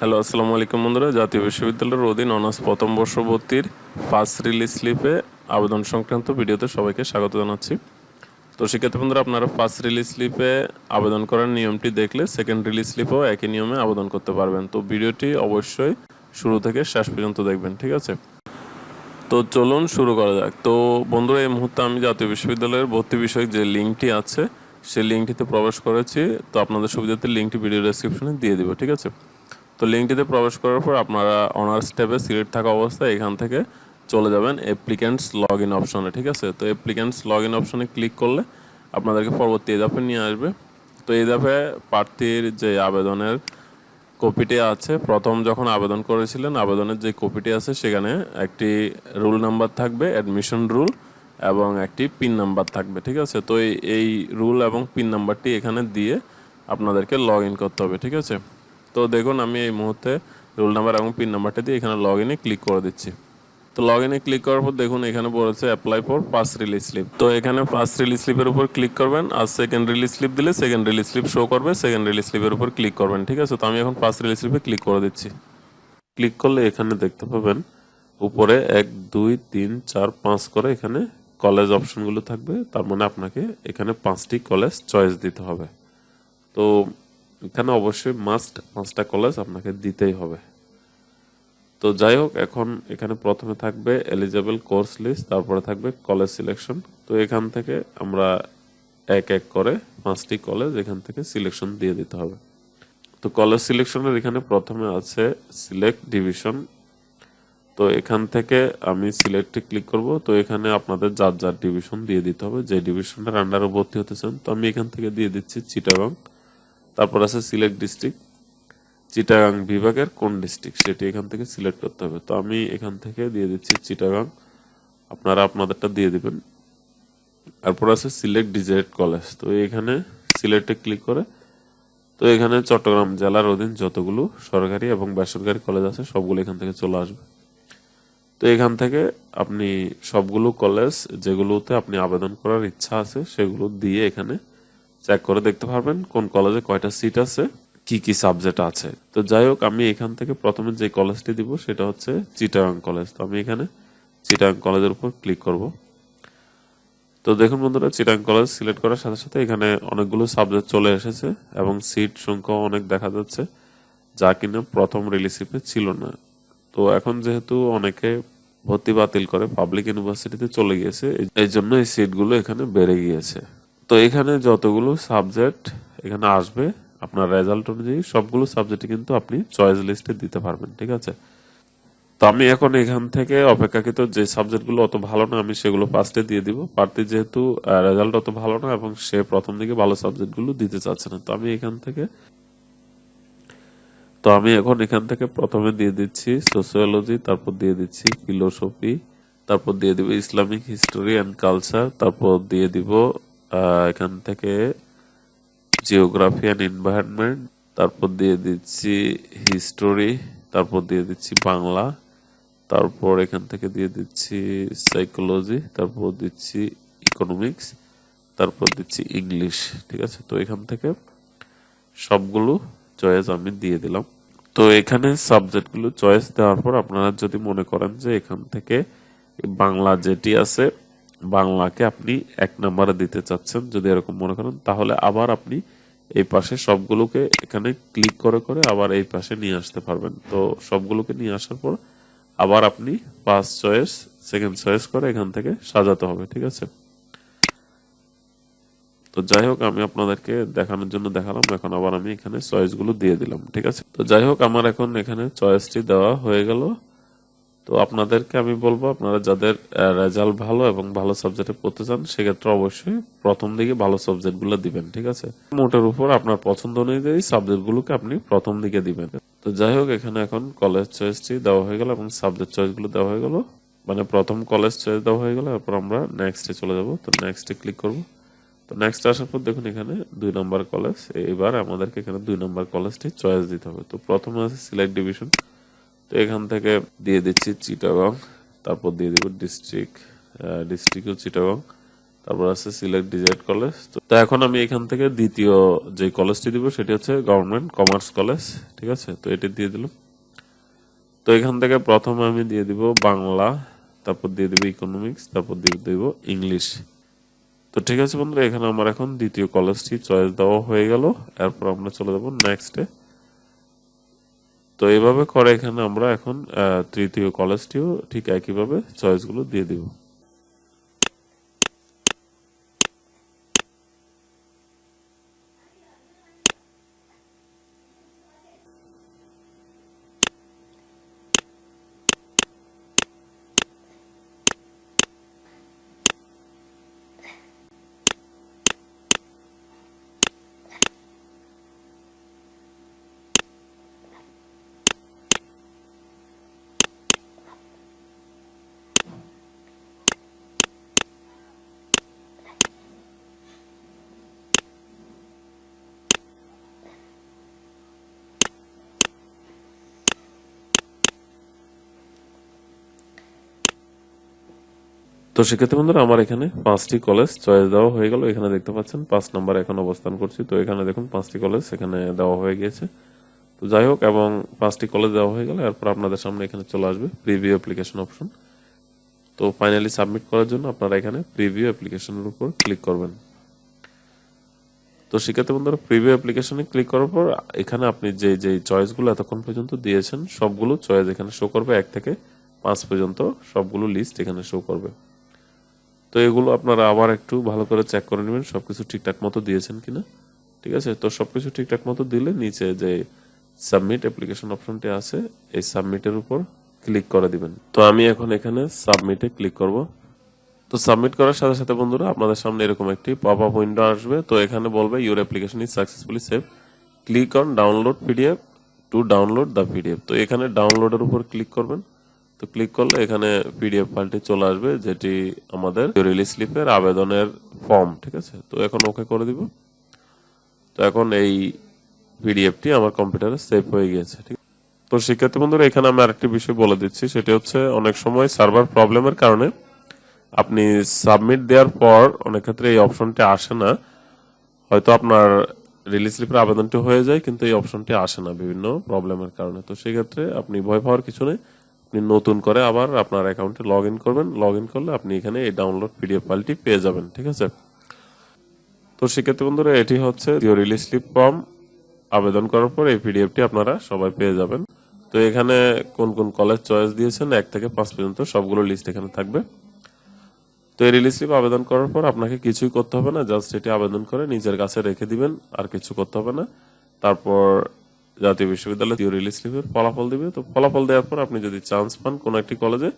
Hello, আসসালামু আলাইকুম বন্ধুরা। জাতীয় বিশ্ববিদ্যালয়ের অধীন অনার্স প্রথম বর্ষ ভর্তির ফার্স্ট রিলিজ স্লিপে আবেদন সংক্রান্ত ভিডিওতে সবাইকে স্বাগত জানাচ্ছি। তো সেক্ষেত্রে বন্ধুরা, আপনারা ফার্স্ট রিলিজ স্লিপে আবেদন করার নিয়মটি দেখলে সেকেন্ড রিলিজ স্লিপেও একই নিয়মে আবেদন করতে পারবেন। তো ভিডিওটি অবশ্যই শুরু থেকে শেষ পর্যন্ত দেখবেন, ঠিক আছে? তো চলুন শুরু করা যাক। তো বন্ধুরা, এই মুহূর্তে আমি জাতীয় বিশ্ববিদ্যালয়ের ভর্তি বিষয়ক যে লিঙ্কটি আছে, সেই লিঙ্কটিতে প্রবেশ করেছি। তো আপনাদের সুবিধাতে লিঙ্কটি ভিডিও ডেসক্রিপশনে দিয়ে দিব, ঠিক আছে? তো লিঙ্কটিতে প্রবেশ করার পর আপনারা অনার্স ট্যাবে সিলেক্ট থাকা অবস্থায় এখান থেকে চলে যাবেন অ্যাপ্লিক্যান্টস লগ ইন অপশনে ঠিক আছে? তো অ্যাপ্লিক্যান্টস লগ ইন অপশনে ক্লিক করলে আপনাদেরকে পরবর্তী এধাপে নিয়ে আসবে। তো এই ধাপে প্রার্থীর যে আবেদনের কপিটি আছে, প্রথম যখন আবেদন করেছিলেন, আবেদনের যে কপিটি আছে, সেখানে একটি রুল নাম্বার থাকবে অ্যাডমিশন রুল এবং একটি পিন নাম্বার থাকবে, ঠিক আছে? তো এই রুল এবং পিন নাম্বারটি এখানে দিয়ে আপনাদেরকে লগ ইন করতে হবে, ঠিক আছে? তো দেখুন, আমি এই মুহূর্তে রোল নাম্বার এবং পিন নাম্বারটা দিয়ে এখানে লগ ইনে ক্লিক করে দিচ্ছি। তো লগ ইনে ক্লিক করার পর দেখুন, এখানে বলেছে apply for first release slip তো এখানে ফার্স্ট রিলিজ স্লিপের উপর ক্লিক করবেন, আর সেকেন্ড রিলিজ স্লিপ দিলে সেকেন্ড রিলিজ স্লিপ শো করবে সেকেন্ড রিলিজ স্লিপের উপর ক্লিক করবেন, ঠিক আছে? তো আমি এখন ফার্স্ট রিলিজ স্লিপে ক্লিক করে দিচ্ছি। ক্লিক করলে এখানে দেখতে পাবেন, উপরে এক, দুই, তিন, চার, পাঁচ করে এখানে কলেজ অপশনগুলো থাকবে। তার মানে আপনাকে এখানে পাঁচটি কলেজ চয়েস দিতে হবে। তো এখানে অবশ্যই মাস্ট পাঁচটা কলেজ আপনাকে দিতেই হবে। তো যাই হোক, এখন এখানে প্রথমে থাকবে এলিজেবল কোর্স লিস্ট তারপরে থাকবে কলেজ সিলেকশন তো এখান থেকে আমরা এক এক করে পাঁচটি কলেজ এখান থেকে সিলেকশন দিয়ে দিতে হবে। তো কলেজ সিলেকশনের এখানে প্রথমে আছে সিলেক্ট ডিভিশন তো এখান থেকে আমি সিলেক্টে ক্লিক করব। তো এখানে আপনাদের যার যার ডিভিশন দিয়ে দিতে হবে। যে ডিভিশনটার আন্ডারে ভর্তি হতে চান, তো আমি এখান থেকে দিয়ে দিচ্ছি চিটাগং তারপর আছে সিলেক্ট ডিস্ট্রিক্ট, চিটাগাং বিভাগের কোন ডিস্ট্রিক্ট সেটি এখান থেকে সিলেক্ট করতে হবে। তো আমি এখান থেকে দিয়ে দিচ্ছি চিটাগাং, আপনারা আপনাদেরটা দিয়ে দিবেন। তারপর আছে সিলেক্ট ডিজাইড কলেজ, তো এখানে সিলেক্টে ক্লিক করে, তো এখানে চট্টগ্রাম জেলার অধীন যতগুলো সরকারি এবং বেসরকারি কলেজ আছে সবগুলো এখান থেকে চলে আসবে। তো এখান থেকে আপনি সবগুলো কলেজ যেগুলোতে আপনি আবেদন করার ইচ্ছা আছে সেগুলো দিয়ে এখানে চেক করে দেখতে পারবেন কোন কলেজে কয়টা সিট আছে, কি কি সাবজেক্ট আছে। তো যাই হোক, আমি এখান থেকে প্রথমে যে কলেজটি দিব সেটা হচ্ছে চিটাগাং কলেজ তো আমি এখানে চিটাগাং কলেজের উপর ক্লিক করব। তো দেখুন বন্ধুরা চিটাং কলেজ সিলেক্ট করার সাথে সাথে এখানে অনেকগুলো সাবজেক্ট চলে এসেছে এবং সিট সংখ্যা অনেক দেখা যাচ্ছে, যা কিনা প্রথম রিলিসিপে ছিল না। তো এখন যেহেতু অনেকে ভর্তি বাতিল করে পাবলিক ইউনিভার্সিটিতে চলে গিয়েছে, এই জন্য এই সিটগুলো এখানে বেড়ে গিয়েছে। তো এখানে যতগুলো সাবজেক্ট এখানে আসবে, আপনার রেজাল্ট অনুযায়ী সবগুলো সাবজেক্ট কিন্তু আপনি চয়েস লিস্টে দিতে পারবেন, ঠিক আছে? তো আমি এখন এখান থেকে অপেক্ষাকৃত যে সাবজেক্টগুলো অত ভালো না, আমি সেগুলো ফার্স্টে দিয়ে দিব। প্রার্থী যেহেতু রেজাল্ট অত ভালো না এবং সে প্রথম দিকে ভালো সাবজেক্টগুলো দিতে চাচ্ছে না। তো আমি এখান থেকে, তো আমি এখন এখান থেকে প্রথমে দিয়ে দিচ্ছি সোসিওলজি তারপর দিয়ে দিচ্ছি ফিলোসফি তারপর দিয়ে দিব ইসলামিক হিস্টোরি অ্যান্ড কালচার তারপর দিয়ে দিব এখান থেকে জিওগ্রাফি অ্যান্ড এনভায়রনমেন্ট তারপর দিয়ে দিচ্ছি হিস্টোরি তারপর দিয়ে দিচ্ছি বাংলা, তারপর এখান থেকে দিয়ে দিচ্ছি সাইকোলজি তারপর দিচ্ছি ইকোনমিক্স তারপর দিচ্ছি ইংলিশ ঠিক আছে? তো এখান থেকে সবগুলো চয়েস আমি দিয়ে দিলাম। তো এখানে সাবজেক্টগুলো চয়েস দেওয়ার পর আপনারা যদি মনে করেন যে এখান থেকে বাংলা যেটি আছে বাংলাকে আপনি এক নম্বরে দিতে চাচ্ছেন, যদি এরকম মনে করেন, তাহলে আবার আপনি এই পাশে সবগুলোকে এখানে ক্লিক করে করে আবার এই পাশে নিয়ে আসতে পারবেন। তো সবগুলোকে নিয়ে আসার পর আবার আপনি ফার্স্ট চয়েস সেকেন্ড চয়েস করে এখান থেকে সাজাতে হবে, ঠিক আছে? তো যাই হোক, আমি আপনাদেরকে দেখানোর জন্য দেখালাম, এখন আবার আমি এখানে চয়েসগুলো দিয়ে দিলাম, ঠিক আছে? তো যাই হোক, আমার এখন এখানে চয়েসটি দেওয়া হয়ে গেল। তো আপনাদেরকে আমি বলব, আপনারা যাদের রেজাল্ট ভালো এবং ভালো সাবজেক্টে পড়তে চান, সেক্ষেত্রে অবশ্যই প্রথম দিকে ভালো সাবজেক্টগুলো দিবেন, ঠিক আছে? মোটের উপর আপনার পছন্দ অনুযায়ী সাবজেক্টগুলোকে আপনি প্রথম দিকে দিবেন। তো যাই হোক, এখানে এখন কলেজ চয়েসটি দেওয়া হয়ে গেল এবং সাবজেক্ট চয়েসগুলো দেওয়া হয়ে গেল। মানে প্রথম কলেজ চয়েস দেওয়া হয়ে গেল, এরপর আমরা নেক্সটে চলে যাব। তো নেক্সটে ক্লিক করব। তো নেক্সট আসার পর দেখুন এখানে দুই নম্বর কলেজ এবার আমাদেরকে এখানে দুই নম্বর কলেজটি চয়েস দিতে হবে। তো প্রথমে আছে সিলেক্ট ডিভিশন তো এখান থেকে দিয়ে দিচ্ছি চিটাগং, তারপর দিয়ে দিব ডিস্ট্রিক্ট ডিস্ট্রিক্টও চিটাগং, তারপর আছে সিলেক্ট ডিজাইড কলেজ। তো এখন আমি এখান থেকে দ্বিতীয় যে কলেজটি দিব সেটি হচ্ছে গভর্নমেন্ট কমার্স কলেজ, ঠিক আছে? তো এটি দিয়ে দিলাম। তো এখান থেকে প্রথমে আমি দিয়ে দিব বাংলা, তারপর দিয়ে দিব ইকোনমিক্স তারপর দিয়ে দিব ইংলিশ। তো ঠিক আছে বন্ধুরা, এখানে আমার এখন দ্বিতীয় কলেজটি চয়েস দেওয়া হয়ে গেল। এরপর আমরা চলে যাব নেক্সটে তো এইভাবে করে এখানে আমরা এখন তৃতীয় কলেজটিও ঠিক একইভাবে চয়েসগুলো দিয়ে দিব। তো সেক্ষেত্রে বন্ধুরা, আমার এখানে পাঁচটি কলেজ চয়েস দেওয়া হয়ে গেল। এখানে দেখতে পাচ্ছেন, পাঁচ নাম্বার এখন অবস্থান করছি। তো এখানে দেখুন, পাঁচটি কলেজ এখানে দেওয়া হয়ে গিয়েছে। তো যাই হোক, এবং পাঁচটি কলেজ দেওয়া হয়ে গেল। এরপর আপনাদের সামনে এখানে চলে আসবে প্রিভিউ অ্যাপ্লিকেশন অপশন তো ফাইনালি সাবমিট করার জন্য আপনারা এখানে প্রিভিউ অ্যাপ্লিকেশনের উপর ক্লিক করবেন। তো সেক্ষেত্রে বন্ধুরা প্রিভিউ অ্যাপ্লিকেশনে ক্লিক করার পর এখানে আপনি যে যে চয়েসগুলো এতক্ষণ পর্যন্ত দিয়েছেন, সবগুলো চয়েস এখানে শো করবে। এক থেকে পাঁচ পর্যন্ত সবগুলো লিস্ট এখানে শো করবে। তো এগুলো আপনারা আবার একটু ভালো করে চেক করে নেবেন, সবকিছু ঠিকঠাক মতো দিয়েছেন কিনা। ঠিক আছে? তো সবকিছু ঠিকঠাক মতো দিলে নিচে যে সাবমিট অ্যাপ্লিকেশন অপশনটি আছে, এই সাবমিটের উপর ক্লিক করে দিবেন। তো আমি এখন এখানে সাবমিটে ক্লিক করব। তো সাবমিট করার সাথে সাথে বন্ধুরা, আপনাদের সামনে এরকম একটি পপ আপ উইন্ডো আসবে। তো এখানে বলবে your application is successfully save click on download PDF to download the PDF তো এখানে ডাউনলোডের উপর ক্লিক করবেন। তো ক্লিক করলে এখানে পিডিএফ ফাইলটি চলে আসবে, যেটি আমাদের রিলিজ স্লিপের আবেদনের ফর্ম ঠিক আছে? তো এখন ওকে করে দিব। তো এখন এই পিডিএফটি আমার কম্পিউটারে সেভ হয়ে গিয়েছে, ঠিক তো শিক্ষার্থী বন্ধুরা, এখানে আমি আরেকটি বিষয় বলে দিচ্ছি, সেটি হচ্ছে অনেক সময় সার্ভার প্রবলেমের কারণে আপনি সাবমিট দেওয়ার পর অনেক ক্ষেত্রে এই অপশনটি আসে না। হয়তো আপনার রিলিজ স্লিপের আবেদনটি হয়ে যায়, কিন্তু এই অপশনটি আসে না বিভিন্ন প্রবলেমের কারণে। তো সেক্ষেত্রে আপনি ভয় পাওয়ার কিছু নেই। আপনি নতুন করে আবার আপনার অ্যাকাউন্টে লগ ইন করবেন। লগ ইন করলে আপনি এখানে এই ডাউনলোড পিডিএফ ফাইলটি পেয়ে যাবেন, ঠিক আছে? তো সেক্ষেত্রে বন্ধুরা, এটি হচ্ছে রিলিজ স্লিপ ফর্ম আবেদন করার পর এই পিডিএফটি আপনারা সবাই পেয়ে যাবেন। তো এখানে কোন কোন কলেজ চয়েস দিয়েছেন, এক থেকে পাঁচ পর্যন্ত সবগুলো লিস্ট এখানে থাকবে। তো এই রিলিজ স্লিপ আবেদন করার পর আপনাকে কিছুই করতে হবে না, জাস্ট এটি আবেদন করে নিজের কাছে রেখে দিবেন, আর কিছু করতে হবে না। তারপর জাতীয় বিশ্ববিদ্যালয় রিলিজ স্লিপের ফলাফল দিবে। তো ফলাফল দেওয়ার পর আপনি যদি চান্স পান কোনো একটি কলেজে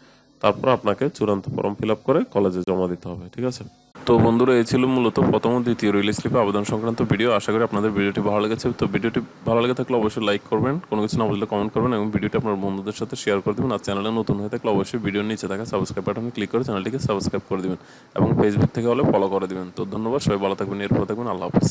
তারপর আপনাকে চূড়ান্ত ফর্ম ফিল আপ করে কলেজে জমা দিতে হবে, ঠিক আছে? তো বন্ধুরা, এই ছিল মূলত প্রথম ও দ্বিতীয় রিলিজ স্লিপে আবেদন সংক্রান্ত ভিডিও আশা করি আপনাদের ভিডিওটি ভালো লেগেছে। তো ভিডিওটি ভালো লেগে থাকলে অবশ্যই লাইক করবেন, কোনো কিছু না বুঝলে কমেন্ট করবেন এবং ভিডিওটি আপনার বন্ধুদের সাথে শেয়ার করে দেবেন। আর চ্যানেলে নতুন হয়ে থাকলে অবশ্যই ভিডিওর নিচে থাকা সাবস্ক্রাইব বাটনে ক্লিক করে চ্যানেলটিকে সাবস্ক্রাইব করে দিবেন এবং ফেসবুক থেকে হলে ফলো করে দিবেন। তো ধন্যবাদ, সবাই ভালো থাকবেন এরপর থাকবেন। আল্লাহ হাফিজ।